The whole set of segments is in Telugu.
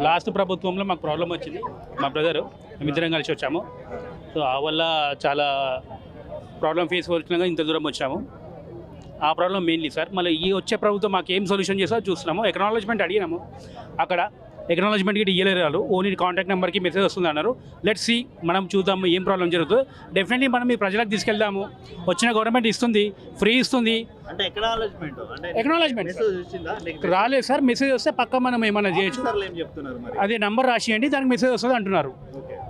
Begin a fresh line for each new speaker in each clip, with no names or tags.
లాస్ట్ ప్రభుత్వంలో మాకు ప్రాబ్లం వచ్చింది. మా బ్రదరు మేమిద్దరం కలిసి వచ్చాము. సో ఆ వల్ల చాలా ప్రాబ్లం ఫేస్ వచ్చినాక ఇంత దూరం వచ్చాము. ఆ ప్రాబ్లం మెయిన్లీ సార్. మళ్ళీ ఈ వచ్చే ప్రభుత్వం మాకు ఏం సొల్యూషన్ చేస్తా చూస్తున్నాము. ఎక్నాలజ్మెంట్ అడిగినాము. అక్కడ ఎకనాలజ్మెంట్కి ఇయ్యలేరు వాళ్ళు. ఓన్లీ కాంటాక్ట్ నెంబర్కి మెసేజ్ వస్తుంది అన్నారు. లెట్ సి మనం చూద్దాము ఏం ప్రాబ్లం జరుగుతుందో. డెఫినెట్లీ మనం ఈ ప్రజలకు తీసుకెళ్దాము. వచ్చిన గవర్నమెంట్ ఇస్తుంది ఫ్రీ ఇస్తుంది.
అంటే ఎకనాలజ్మెంట్
రాలేదు సార్ మెసేజ్ వస్తే పక్క మనం ఏమైనా చేయొచ్చు. అదే నంబర్ రాసియండి దానికి మెసేజ్ వస్తుంది అంటున్నారు.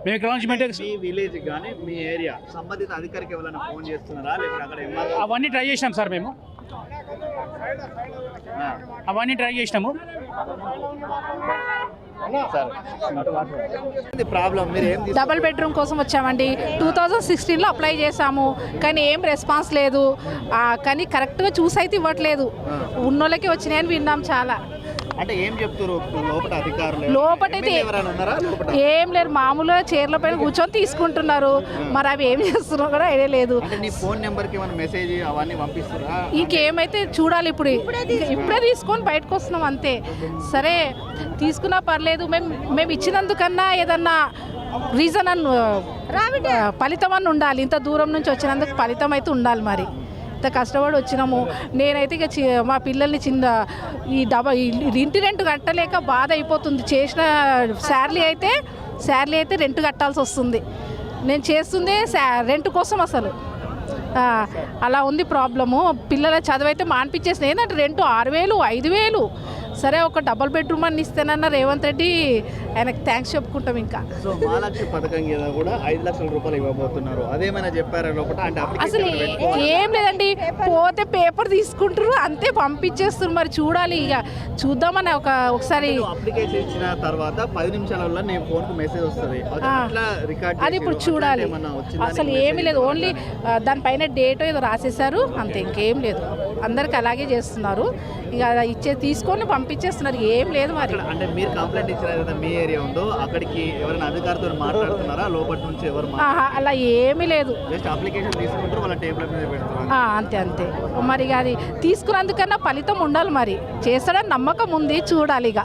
మేము ఎకనాలజ్మెంట్
మీ విలేజ్ కానీ మీ ఏరియా సంబంధిత అధికారికి ఎవరైనా ఫోన్ చేస్తున్నారా? లేకపోతే అక్కడ MRO
అవన్నీ ట్రై చేసినాం సార్ మేము. అవన్నీ ట్రై చేసినాము.
ఇది ప్రాబ్లం మీరు ఏం తీసుకు-
డబల్ బెడ్రూమ్ కోసం వచ్చామండి. టూ థౌజండ్ సిక్స్టీన్లో అప్లై చేశాము. కానీ ఏం రెస్పాన్స్ లేదు. కానీ కరెక్ట్గా చూసి అయితే ఇవ్వట్లేదు. ఉన్నోళ్ళకి వచ్చినాయని విన్నాం చాలా.
అంటే ఏం చెప్తారు లోపల అధికారులు?
లోపటైతే ఏం లేదు మామూలుగా చైర్ల పైన కూర్చొని తీసుకుంటున్నారు. మరి అవి ఏం చేస్తున్నారో కూడా ఐడియా లేదు.
నీ ఫోన్ ఏమైనా మెసేజ్ అవన్నీ పంపిస్తారా
ఇంకేమైతే చూడాలి ఇప్పుడు. ఇప్పుడే తీసుకొని బయటకు వస్తున్నాం అంతే. సరే తీసుకున్నా పర్లేదు. మేము మేము ఇచ్చినందుకన్నా ఏదన్నా రీజన్ అన్ ఫలితం అని ఉండాలి. ఇంత దూరం నుంచి వచ్చినందుకు ఫలితం అయితే ఉండాలి మరి. ఎంత కష్టపడి వచ్చినాము. నేనైతే ఇక చి- మా పిల్లల్ని చిన్న ఈ డబా ఇంటి రెంట్ కట్టలేక బాధ అయిపోతుంది. చేసిన శాలరీ అయితే శాలరీ అయితే రెంట్ కట్టాల్సి వస్తుంది. నేను చేస్తుందే శా రెంట్ కోసం అసలు. అలా ఉంది ప్రాబ్లము. పిల్లల చదువు అయితే మాన్పించేసిన ఏంటంటే రెంట్ ఆరు వేలు ఐదు వేలు. సరే ఒక డబల్ బెడ్రూమ్ అని ఇస్తేనన్న రేవంత్ రెడ్డి ఆయనకు థ్యాంక్స్ చెప్పుకుంటాం ఇంకా.
సో మహాలక్ష్మి పథకం కింద కూడా ఐదు లక్షల రూపాయలు ఇవ్వబోతున్నారు. అదేమైనా చెప్పారా లోపల అంటే
అసలు ఏం లేదండి. పోతే పేపర్ తీసుకుంటారు అంతే పంపించేస్తారు మరి. చూడాలి ఇక. చూద్దామని ఒక ఒకసారి
అప్లికేషన్ ఇచ్చిన తర్వాత పది నిమిషాలలో నేను ఫోన్కు మెసేజ్ వస్తుంది. అది
ఇప్పుడు చూడాలి. అసలు ఏమీ లేదు. ఓన్లీ దానిపైన డేట్ ఏదో రాసేసారు అంతే ఇంకేం లేదు. అందరికి అలాగే చేస్తున్నారు. ఇక ఇచ్చే తీసుకొని పంపించేస్తున్నారు. ఏం లేదు మరి.
అంటే మీరు కంప్లైంట్ ఇచ్చిన ఏదైతే మీ ఏరియా ఉందో అక్కడికి ఎవరైనా అధికారితో మాట్లాడుతున్నారా? లోపల నుంచి ఎవరు
అలా ఏమీ లేదు.
జస్ట్ అప్లికేషన్ తీసుకుంటారు వాళ్ళ టేబుల్ మీద పెడతారు.
అంతే అంతే. మరి అది తీసుకున్నందుకన్నా ఫలితం ఉండాలి మరి. చేస్తాడని నమ్మకం ఉంది చూడాలి ఇక.